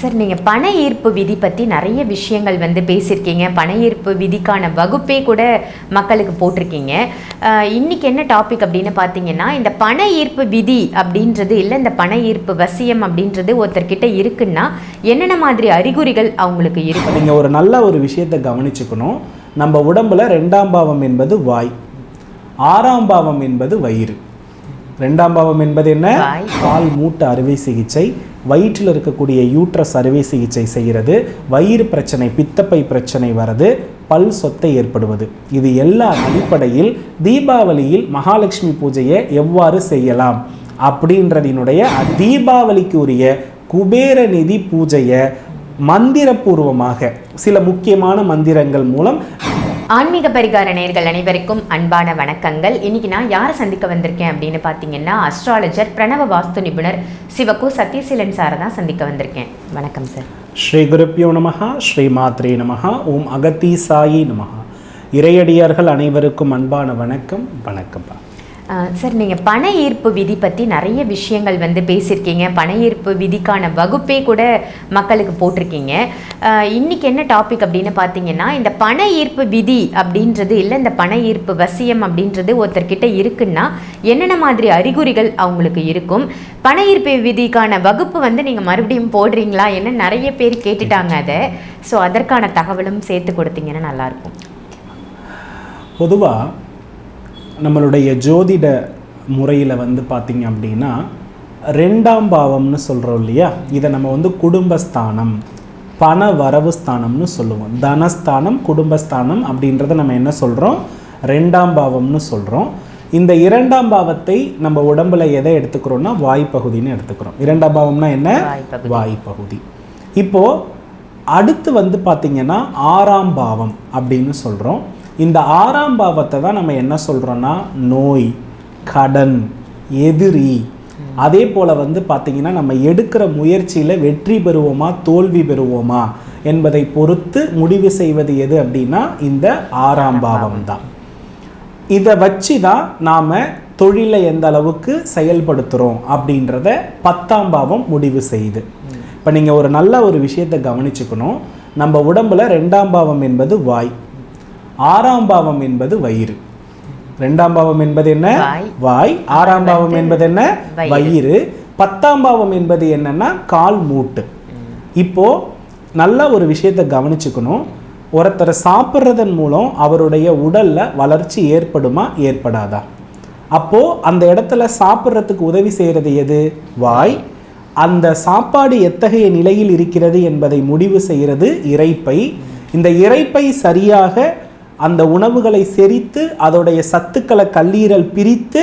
Sir நீங்கள் பண ஈர்ப்பு விதி பற்றி நிறைய விஷயங்கள் வந்து பேசியிருக்கீங்க. பண ஈர்ப்பு விதிக்கான வகுப்பே கூட மக்களுக்கு போட்டிருக்கீங்க. அஹ், இன்னைக்கு என்ன டாபிக் அப்படின்னு பார்த்தீங்கன்னா இந்த பண ஈர்ப்பு விதி அப்படின்றது இல்லை இந்த பண ஈர்ப்பு வசியம் அப்படின்றது ஒருத்தர்கிட்ட இருக்குன்னா என்னென்ன மாதிரி அறிகுறிகள் அவங்களுக்கு இருக்கும்? நீங்கள் ஒரு நல்ல ஒரு விஷயத்தை கவனிச்சுக்கணும். நம்ம உடம்புல ரெண்டாம் பாவம் என்பது வாய். ஆறாம் பாவம் என்பது வயிறு. ரெண்டாம் பாவம் என்பது என்ன. கால் மூட்டு அறுவை சிகிச்சை. வயிற்றில் இருக்கக்கூடிய யூட்ரஸ் அறுவை சிகிச்சை செய்கிறது. வயிறு பிரச்சனை பித்தப்பை பிரச்சனை வரது பல் சொத்தை ஏற்படுவது. இது எல்லா அடிப்படையில் தீபாவளியில் மகாலட்சுமி பூஜையை எவ்வாறு செய்யலாம்? அப்படின்றதினுடைய தீபாவளிக்கு உரிய குபேர நிதி பூஜையை மந்திரபூர்வமாக சில முக்கியமான மந்திரங்கள் மூலம் ஆன்மீக பரிகார நேர்கள் அனைவருக்கும் அன்பான வணக்கங்கள். இன்னைக்கு நான் யாரை சந்திக்க வந்திருக்கேன் அப்படின்னு பார்த்தீங்கன்னா அஸ்ட்ராலஜர் பிரணவ வாஸ்து நிபுணர் சிவகு சத்யசீலன் சாரை தான் சந்திக்க வந்திருக்கேன். வணக்கம் சார் ஸ்ரீ குருப்பியோ நமகா ஸ்ரீ மாத்ரே நமகா ஓம் அகத்தி சாயி நமகா இறையடியார்கள் அனைவருக்கும் அன்பான வணக்கம் வணக்கம்ப்பா. சார் நீங்கள் பண ஈர்ப்பு விதி பற்றி நிறைய விஷயங்கள் வந்து பேசியிருக்கீங்க. பண ஈர்ப்பு விதிக்கான வகுப்பே கூட மக்களுக்கு போட்டிருக்கீங்க. இன்றைக்கி இன்னைக்கு என்ன டாபிக் அப்படின்னு பார்த்தீங்கன்னா இந்த பண ஈர்ப்பு விதி அப்படின்றது இல்லை இந்த பண ஈர்ப்பு வசியம் அப்படின்றது ஒருத்தர்கிட்ட இருக்குன்னா என்னென்ன மாதிரி அறிகுறிகள் அவங்களுக்கு இருக்கும்? பண ஈர்ப்பு விதிக்கான வகுப்பு வந்து நீங்கள் மறுபடியும் போடுறீங்களா? என்ன நிறைய பேர் கேட்டுட்டாங்க அதை. ஸோ அதற்கான தகவலும் சேர்த்து கொடுத்தீங்கன்னா நல்லாயிருக்கும் பொதுவாக நம்மளுடைய ஜோதிட முறையில் வந்து பார்த்தீங்க அப்படின்னா ரெண்டாம் பாவம்னு சொல்கிறோம் இல்லையா? இதை நம்ம வந்து குடும்பஸ்தானம் பண வரவு ஸ்தானம்னு சொல்லுவோம். தனஸ்தானம் குடும்பஸ்தானம் அப்படின்றத நம்ம என்ன சொல்கிறோம் ரெண்டாம் பாவம்னு சொல்கிறோம் இந்த இரண்டாம் பாவத்தை நம்ம உடம்புல எதை எடுத்துக்கிறோம்னா வாய்ப்பகுதின்னு எடுத்துக்கிறோம். இரண்டாம் பாவம்னா என்ன? வாய்ப்பகுதி. வாய்ப்பகுதி. இப்போ அடுத்து வந்து பார்த்தீங்கன்னா ஆறாம் பாவம் அப்படின்னு சொல்கிறோம் இந்த ஆறாம் பாவத்தை தான் நம்ம என்ன சொல்கிறோன்னா நோய் கடன் எதிரி. அதே போல் வந்து பார்த்தீங்கன்னா நம்ம எடுக்கிற முயற்சியில் வெற்றி பெறுவோமா தோல்வி பெறுவோமா என்பதை பொறுத்து முடிவு செய்வது எது அப்படின்னா இந்த ஆறாம் பாவம் தான். இதை வச்சு தான் நாம் தொழிலை எந்த அளவுக்கு செயல்படுத்துகிறோம் அப்படின்றத பத்தாம் பாவம் முடிவு செய்யுது. இப்போ நீங்கள் ஒரு நல்ல ஒரு விஷயத்தை கவனிச்சுக்கணும். நம்ம உடம்புல ரெண்டாம் பாவம் என்பது வாய். ஆறாம் பாவம் என்பது வயிறு. ரெண்டாம் பாவம் என்பது என்ன? வாய். ஆறாம் பாவம் என்பது என்ன? வயிறு. பத்தாம் பாவம் என்பது என்னன்னா கால் மூட்டு. இப்போ நல்ல ஒரு விஷயத்தை கவனிச்சுக்கணும். ஒருத்தரை சாப்பிட்றதன் மூலம் அவருடைய உடல்ல வளர்ச்சி ஏற்படுமா? ஏற்படாதா? அப்போ அந்த இடத்துல சாப்பிட்றதுக்கு உதவி செய்யறது எது? வாய். அந்த சாப்பாடு எத்தகைய நிலையில் இருக்கிறது என்பதை முடிவு செய்கிறது இரைப்பை இந்த இரைப்பை சரியாக உணவுகளை செரித்து அதோடைய சத்துக்களை கல்லீரல் பிரித்து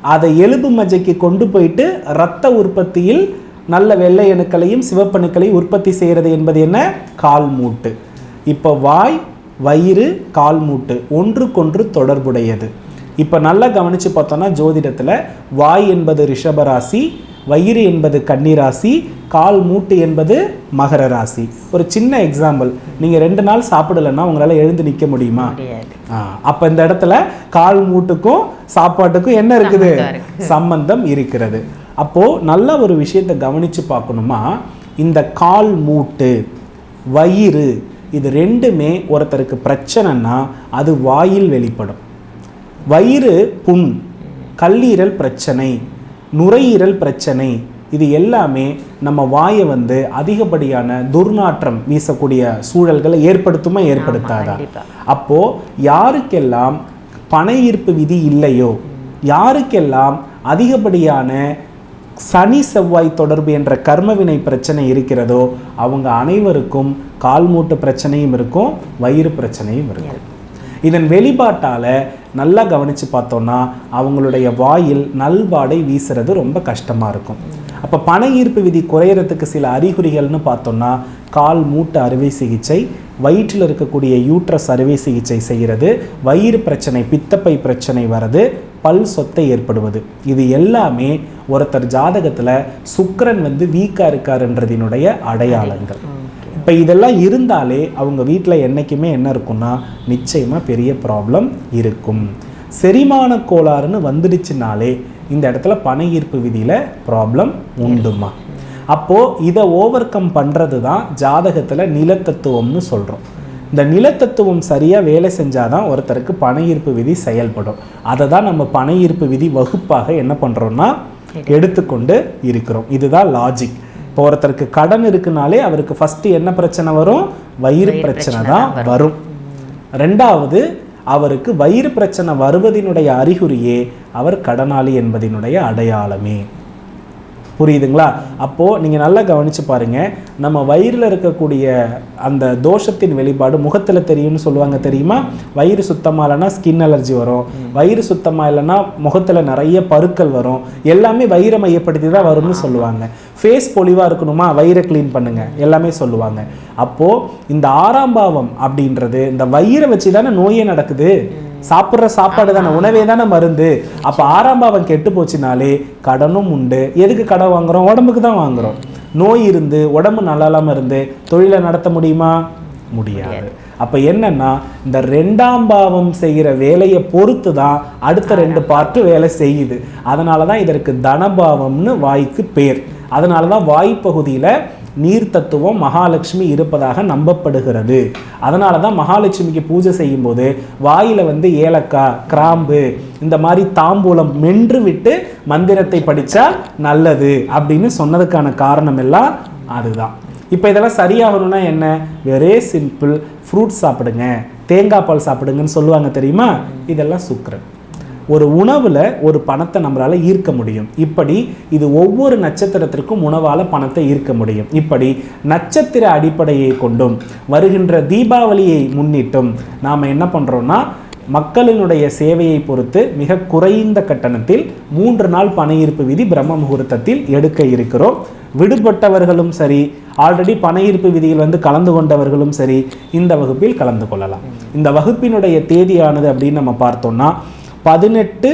அதை எலும்பு மஜ்ஜைக்கு கொண்டு போயிட்டு இரத்த உற்பத்தியில் நல்ல வெள்ளை அணுக்களையும் சிவப்பணுக்களையும் உற்பத்தி செய்கிறது என்பது என்ன? கால் மூட்டு. இப்போ வாய் வயிறு கால் மூட்டு ஒன்றுக்கொன்று தொடர்புடையது. இப்போ நல்லா கவனிச்சு பார்த்தோன்னா ஜோதிடத்தில் வாய் என்பது ரிஷபராசி வயிறு என்பது கன்னிராசி கால் மூட்டு என்பது மகர ராசி. ஒரு சின்ன எக்ஸாம்பிள் நீங்கள் ரெண்டு நாள் சாப்பிடலைன்னா உங்களால் எழுந்து நிற்க முடியுமா? அப்ப இந்த இடத்துல கால் மூட்டுக்கும் சாப்பாட்டுக்கும் என்ன இருக்குது. சம்பந்தம் இருக்கிறது. அப்போ நல்ல ஒரு விஷயத்தை கவனிச்சு பார்க்கணுமா? இந்த கால் மூட்டு வயிறு இது ரெண்டுமே ஒருத்தருக்கு பிரச்சனைன்னா அது வாயில் வெளிப்படும். வயிறு புண் கல்லீரல் பிரச்சனை. நுரையீரல் பிரச்சனை. இது எல்லாமே நம்ம வாயை வந்து அதிகப்படியான துர்நாற்றம் வீசக்கூடிய சூழல்களை ஏற்படுத்துமா ஏற்படுத்தாதா? கண்டிப்பா. அப்போ யாருக்கெல்லாம் பண ஈர்ப்பு விதி இல்லையோ யாருக்கெல்லாம் அதிகப்படியான சனி செவ்வாய் தொடர்பு என்ற கர்மவினை பிரச்சனை இருக்கிறதோ அவங்க அனைவருக்கும் கால் மூட்டு பிரச்சனையும் இருக்கும் வயிறு பிரச்சனையும் இருக்கும். இதன் வெளிப்பாட்டால் நல்லா கவனித்து பார்த்தோன்னா அவங்களுடைய வாயில் நல்வாடை வீசுறது ரொம்ப கஷ்டமாக இருக்கும். அப்போ பண ஈர்ப்பு விதி குறையறதுக்கு சில அறிகுறிகள்னு பார்த்தோம்னா கால் மூட்டு அறுவை சிகிச்சை வயிற்றில் இருக்கக்கூடிய யூட்ரஸ் அறுவை சிகிச்சை செய்கிறது வயிறு பிரச்சனை பித்தப்பை பிரச்சனை வரது பல் சொத்தை ஏற்படுவது. இது எல்லாமே ஒருத்தர் ஜாதகத்தில் சுக்கரன் வந்து வீக்காக இருக்காருன்றதினுடைய அடையாளங்கள். இப்போ இதெல்லாம் இருந்தாலே அவங்க வீட்டில் என்றைக்குமே என்ன இருக்கும்னா நிச்சயமாக பெரிய ப்ராப்ளம் இருக்கும். செரிமான கோளாறுன்னு வந்துடுச்சுனாலே இந்த இடத்துல பண ஈர்ப்பு விதியில் ப்ராப்ளம் உண்டுமா? அப்போ இதை ஓவர் கம் பண்றது தான் ஜாதகத்துல நிலத்தத்துவம்னு சொல்றோம். இந்த நிலத்தத்துவம் சரியா வேலை செஞ்சாதான் ஒருத்தருக்கு பண ஈர்ப்பு விதி செயல்படும். அதை தான் நம்ம பண ஈர்ப்பு விதி வகுப்பாக என்ன பண்றோம்னா எடுத்துக்கொண்டு இருக்கிறோம். இதுதான் லாஜிக் இப்போ ஒருத்தருக்கு கடன் இருக்குனாலே அவருக்கு ஃபர்ஸ்ட் என்ன பிரச்சனை வரும்? வயிறு பிரச்சனை தான் வரும். ரெண்டாவது அவருக்கு வயிறு பிரச்சனை வருவதினுடைய அறிகுறியே அவர் கடனாளி என்பதினுடைய அடையாளமே. புரியுதுங்களா? அப்போது நீங்கள் நல்லா கவனிச்சு பாருங்க. நம்ம வயிறில் இருக்கக்கூடிய அந்த தோஷத்தின் வெளிப்பாடு முகத்தில் தெரியும்னு சொல்லுவாங்க தெரியுமா? வயிறு சுத்தமாக இல்லைன்னா ஸ்கின் அலர்ஜி வரும். வயிறு சுத்தமாக இல்லைன்னா முகத்தில் நிறைய பருக்கள் வரும். எல்லாமே வயிறை மையப்படுத்தி தான் வரும்னு சொல்லுவாங்க. ஃபேஸ் பொலிவாக இருக்கணுமா? வயிறை க்ளீன் பண்ணுங்க. எல்லாமே சொல்லுவாங்க. அப்போது இந்த ஆறாம் பாவம் அப்படின்றது இந்த வயிறை வச்சு தானே நோயே நடக்குது. சாப்பிட்ற சாப்பாடு தானே உணவே தானே மருந்து. அப்போ ஆறாம் பாவம் கெட்டு போச்சுனாலே கடனும் உண்டு. எதுக்கு கடன் வாங்குறோம்? உடம்புக்கு தான் வாங்குறோம். நோய் இருந்து உடம்பு நல்லா இல்லாமல் இருந்து தொழிலை நடத்த முடியுமா? முடியாது. அப்போ என்னன்னா இந்த ரெண்டாம் பாவம் செய்கிற வேலையை பொறுத்து தான் அடுத்த ரெண்டு பார்ட்டு வேலை செய்யுது. அதனால தான் இதற்கு தனபாவம்னு வாய்க்கு பேர். அதனால தான் வாய்ப்பகுதியில் நீர் தத்துவம் மகாலட்சுமி இருப்பதாக நம்பப்படுகிறது. அதனால தான் மகாலட்சுமிக்கு பூஜை செய்யும்போது வாயில் வந்து ஏலக்காய் கிராம்பு இந்த மாதிரி தாம்பூலம் மென்று விட்டு மந்திரத்தை படித்தா நல்லது அப்படின்னு சொன்னதுக்கான காரணம் எல்லாம் அதுதான். இப்போ இதெல்லாம் சரியாகணும்னா என்ன? வெரே சிம்பிள் ஃப்ரூட்ஸ் சாப்பிடுங்க தேங்காய் பால் சாப்பிடுங்கன்னு சொல்லுவாங்க தெரியுமா? இதெல்லாம் சுக்ரன் ஒரு உணவில் ஒரு பணத்தை நம்மளால் ஈர்க்க முடியும். இப்படி இது ஒவ்வொரு நட்சத்திரத்திற்கும் உணவால் பணத்தை ஈர்க்க முடியும். இப்படி நட்சத்திர அடிப்படையை கொண்டும் வருகின்ற தீபாவளியை முன்னிட்டும் நாம் என்ன பண்ணுறோன்னா மக்களினுடைய சேவையை பொறுத்து மிக குறைந்த கட்டணத்தில் மூன்று நாள் பண ஈர்ப்பு விதி பிரம்ம முகூர்த்தத்தில் எடுக்க இருக்கிறோம். விடுபட்டவர்களும் சரி ஆல்ரெடி பண ஈர்ப்பு விதியில் வந்து கலந்து கொண்டவர்களும் சரி இந்த வகுப்பில் கலந்து கொள்ளலாம். இந்த வகுப்பினுடைய தேதியானது அப்படின்னு நம்ம பார்த்தோம்னா பதினெட்டு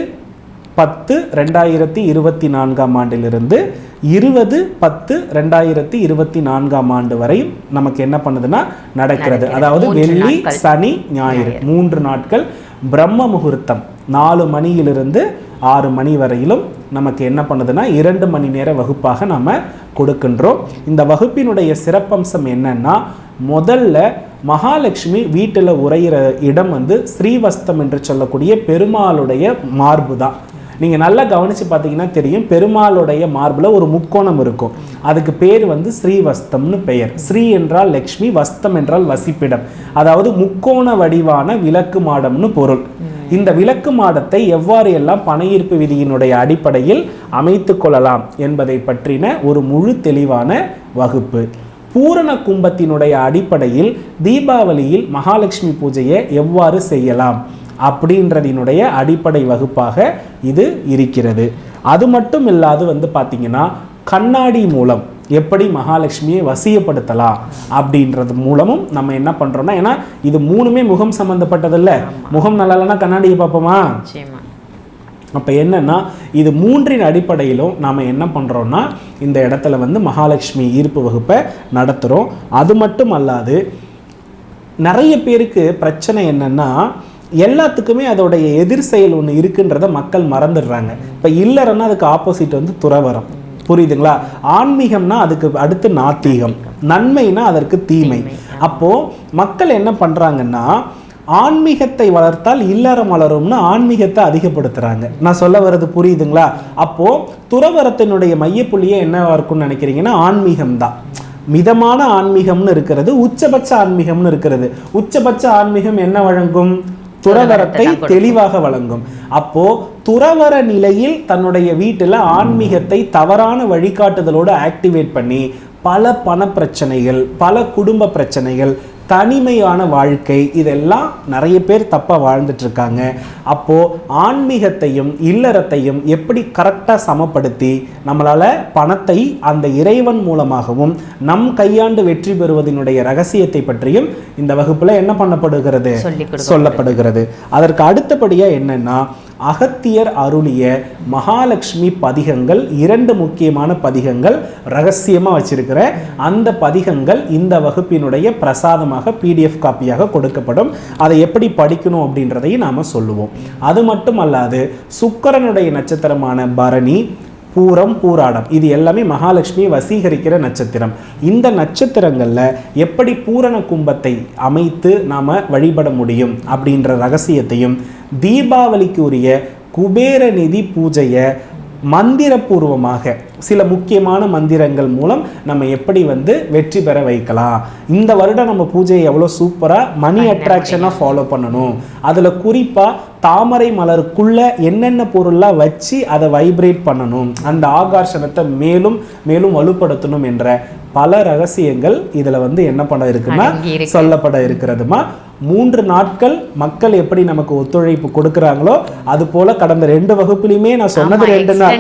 பத்து ரெண்டாயிரத்தி இருபத்தி நான்காம் ஆண்டிலிருந்து இருபது பத்து ரெண்டாயிரத்தி இருபத்தி நான்காம் ஆண்டு வரையும் நமக்கு என்ன பண்ணுதுன்னா நடக்கிறது. அதாவது வெள்ளி. சனி ஞாயிறு. மூன்று நாட்கள். பிரம்ம முகூர்த்தம். நாலு மணியிலிருந்து ஆறு மணி வரையிலும் நமக்கு என்ன பண்ணுதுன்னா இரண்டு மணி நேர வகுப்பாக நாம கொடுக்கின்றோம். இந்த வகுப்பினுடைய சிறப்பம்சம் என்னன்னா முதல்ல மகாலட்சுமி வீட்டில் உரையிற இடம் வந்து ஸ்ரீவஸ்தம் என்று சொல்லக்கூடிய பெருமாளுடைய மார்பு தான் நீங்கள் நல்லா கவனித்து பார்த்தீங்கன்னா தெரியும் பெருமாளுடைய மார்பில் ஒரு முக்கோணம் இருக்கும். அதுக்கு பேர் வந்து ஸ்ரீவஸ்தம்னு பெயர். ஸ்ரீ என்றால் லக்ஷ்மி வஸ்தம் என்றால் வசிப்பிடம். அதாவது முக்கோண வடிவான விளக்கு மாடம்னு பொருள். இந்த விளக்கு மாடத்தை எவ்வாறு எல்லாம் பணையீர்ப்பு விதியினுடைய அடிப்படையில் அமைத்து கொள்ளலாம் என்பதை பற்றின ஒரு முழு தெளிவான வகுப்பு. பூரண கும்பத்தினுடைய அடிப்படையில் தீபாவளியில் மகாலட்சுமி பூஜையை எவ்வாறு செய்யலாம்? அப்படின்றதினுடைய அடிப்படை வகுப்பாக இது இருக்கிறது. அது மட்டும் இல்லாது வந்து பார்த்தீங்கன்னா கண்ணாடி மூலம் எப்படி மகாலட்சுமியை வசியப்படுத்தலாம் அப்படின்றது மூலமும் நம்ம என்ன பண்ணுறோம்னா ஏன்னா இது மூணுமே முகம் சம்மந்தப்பட்டதில்ல முகம் நல்லா இல்லைன்னா கண்ணாடியை பார்ப்போமா? அப்போ என்னன்னா இது மூன்றின் அடிப்படையிலும் நாம் என்ன பண்ணுறோம்னா இந்த இடத்துல வந்து மகாலட்சுமி ஈர்ப்பு வகுப்பை நடத்துகிறோம் அது மட்டும் அல்லாது நிறைய பேருக்கு பிரச்சனை என்னன்னா எல்லாத்துக்குமே அதோடைய எதிர் செயல் ஒன்று இருக்குன்றத மக்கள் மறந்துடுறாங்க. இப்போ இல்லறன்னா அதுக்கு ஆப்போசிட் வந்து துறவரம் புரியுதுங்களா? ஆன்மீகம்னா அதுக்கு அடுத்து நாத்திகம். நன்மைனா அதற்கு தீமை. அப்போ மக்கள் என்ன பண்றாங்கன்னா ஆன்மீகத்தை வளர்த்தால் இல்லறம் வளரும்னு ஆன்மீகத்தை அதிகப்படுத்துறாங்க. நான் சொல்ல வர்றது புரியுதுங்களா? அப்போ துறவரத்தினுடைய மையப்புள்ளியே என்னவாக இருக்கும்னு நினைக்கிறீங்கன்னா ஆன்மீகம் தான் மிதமான ஆன்மீகம்னு இருக்கிறது உச்சபட்ச ஆன்மீகம்னு இருக்கிறது. உச்சபட்ச ஆன்மீகம் என்ன வழங்கும்? துறவரத்தை தெளிவாக வழங்கும். அப்போ துறவர நிலையில் தன்னுடைய வீட்டில் ஆன்மீகத்தை தவறான வழிகாட்டுதலோடு ஆக்டிவேட் பண்ணி பல பண பிரச்சனைகள் பல குடும்ப பிரச்சனைகள் தனிமையான வாழ்க்கை இதெல்லாம் நிறைய பேர் தப்பாக வாழ்ந்துட்டு இருக்காங்க. அப்போ ஆன்மீகத்தையும் இல்லறத்தையும் எப்படி கரெக்டாக சமப்படுத்தி நம்மளால பணத்தை அந்த இறைவன் மூலமாகவும் நம் கையாண்டு வெற்றி பெறுவதனுடைய ரகசியத்தை பற்றியும் இந்த வகுப்புல என்ன பண்ணப்படுகிறது? சொல்லப்படுகிறது. அதற்கு அடுத்தபடியா என்னன்னா அகத்தியர் அருளிய மகாலட்சுமி பதிகங்கள் இரண்டு முக்கியமான பதிகங்கள் ரகசியமாக வச்சிருக்கிற அந்த பதிகங்கள் இந்த வகுப்பினுடைய பிரசாதமாக பிடிஎஃப் காப்பியாக கொடுக்கப்படும். அதை எப்படி படிக்கணும் அப்படின்றதையும் நாம் சொல்லுவோம். அது மட்டும் அல்லாது சுக்கிரனுடைய நட்சத்திரமான பரணி பூரம் பூராடம் இது எல்லாமே மகாலட்சுமியை வசீகரிக்கிற நட்சத்திரம். இந்த நட்சத்திரங்களில் எப்படி பூரண கும்பத்தை அமைத்து நாம் வழிபட முடியும் அப்படின்ற ரகசியத்தையும் தீபாவளிக்கு உரிய குபேர நிதி பூஜையை மந்திரபூர்வமாக சில முக்கியமான மந்திரங்கள் மூலம் நம்ம எப்படி வந்து வெற்றி பெற வைக்கலாம். இந்த வருடம் நம்ம பூஜையை எவ்வளோ சூப்பராக மணி அட்ராக்ஷனாக ஃபாலோ பண்ணணும். அதில் குறிப்பாக தாமரை மலருக்குள்ள என்னென்ன பொருள்லாம் வச்சு அதை வைப்ரேட் பண்ணணும். அந்த ஆகர்ஷணத்தை மேலும் மேலும் வலுப்படுத்தணும் என்ற பல ரகசியங்கள் இதில் வந்து என்ன பண்ண இருக்குன்னா. சொல்லப்பட இருக்கிறதுமா? மூன்று நாட்கள் மக்கள் எப்படி நமக்கு ஒத்துழைப்பு கொடுக்குறாங்களோ அது போல கடந்த ரெண்டு வகுப்புலையுமே நான் சொன்னது ரெண்டு நாள்.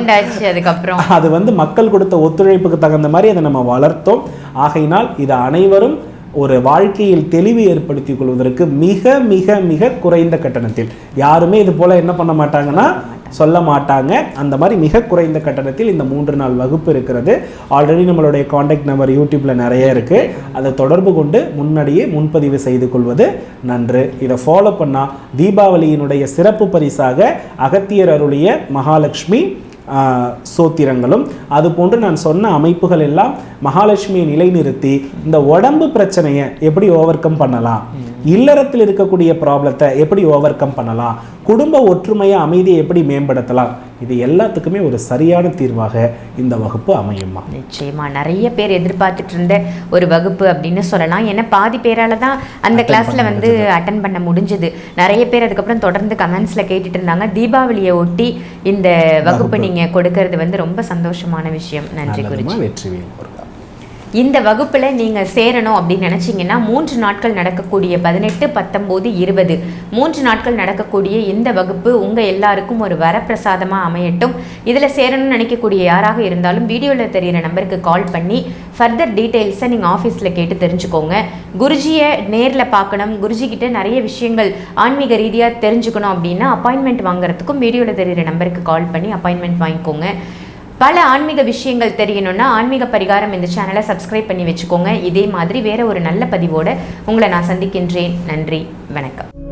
அது வந்து மக்கள் கொடுத்த ஒத்துழைப்புக்கு தகுந்த மாதிரி அதை நம்ம வளர்த்தோம். ஆகையினால் இது அனைவரும் ஒரு வாழ்க்கையில் தெளிவு ஏற்படுத்திக் கொள்வதற்கு மிக மிக மிக குறைந்த கட்டணத்தில். யாருமே இது போல என்ன பண்ண மாட்டாங்கன்னா சொல்ல மாட்டாங்க. அந்த மாதிரி மிக குறைந்த கட்டணத்தில் இந்த மூன்று நாள் வகுப்பு இருக்கிறது. ஆல்ரெடி நம்மளுடைய காண்டாக்ட் நம்பர் யூடியூப்பில் நிறைய இருக்குது அதை தொடர்பு கொண்டு முன்னாடியே முன்பதிவு செய்து கொள்வது நன்று. இதை ஃபாலோ பண்ணால் தீபாவளியினுடைய சிறப்பு பரிசாக அகத்தியர் அருளிய மகாலட்சுமி சோத்திரங்களும். அது போன்று நான் சொன்ன அமைப்புகள் எல்லாம் மகாலட்சுமியை நிலைநிறுத்தி இந்த உடம்பு பிரச்சனையை எப்படி ஓவர் கம் பண்ணலாம்? இல்லறத்தில் இருக்கக்கூடிய ப்ராப்ளத்தை எப்படி ஓவர் கம் பண்ணலாம்? குடும்ப ஒற்றுமையை அமைதியை எப்படி மேம்படுத்தலாம்? இது எல்லாத்துக்குமே ஒரு சரியான தீர்வாக இந்த வகுப்பு அமையுமா. நிச்சயமா. நிறைய பேர் எதிர்பார்த்துட்டு இருந்த ஒரு வகுப்பு அப்படின்னு சொல்லலாம். ஏன்னா பாதி பேரால தான் அந்த கிளாஸ்ல வந்து அட்டன் பண்ண முடிஞ்சது. நிறைய பேர் அதுக்கப்புறம் தொடர்ந்து கமெண்ட்ஸ்ல கேட்டுட்டு இருந்தாங்க. தீபாவளியை ஒட்டி இந்த வகுப்பு நீங்க கொடுக்கறது வந்து ரொம்ப சந்தோஷமான விஷயம். நன்றி வெற்றிவேல் முருகா. இந்த வகுப்பில் நீங்கள் சேரணும் அப்படின்னு நினச்சிங்கன்னா மூன்று நாட்கள் நடக்கக்கூடிய பதினெட்டு பத்தொம்போது இருபது. மூன்று நாட்கள் நடக்கக்கூடிய இந்த வகுப்பு உங்கள் எல்லாருக்கும் ஒரு வரப்பிரசாதமாக அமையட்டும். இதில் சேரணும்னு நினைக்கக்கூடிய யாராக இருந்தாலும் வீடியோல தெரியிற நம்பருக்கு கால் பண்ணி ஃபர்தர் டீட்டெயில்ஸை நீங்கள் ஆஃபீஸில் கேட்டு தெரிஞ்சுக்கோங்க. குருஜியை நேரில் பார்க்கணும். குருஜிக்கிட்ட நிறைய விஷயங்கள் ஆன்மீக ரீதியாக தெரிஞ்சுக்கணும் அப்படின்னா அப்பாயின்மெண்ட் வாங்குறதுக்கும் வீடியோவில் தெரியிற நம்பருக்கு கால் பண்ணி அப்பாயின்மெண்ட் வாங்கிக்கோங்க. பல ஆன்மீக விஷயங்கள் தெரியணும்னா ஆன்மீக பரிகாரம் இந்த சேனலை சப்ஸ்கிரைப் பண்ணி வச்சுக்கோங்க. இதே மாதிரி வேற ஒரு நல்ல பதிவோடு உங்களை நான் சந்திக்கின்றேன். நன்றி. வணக்கம்.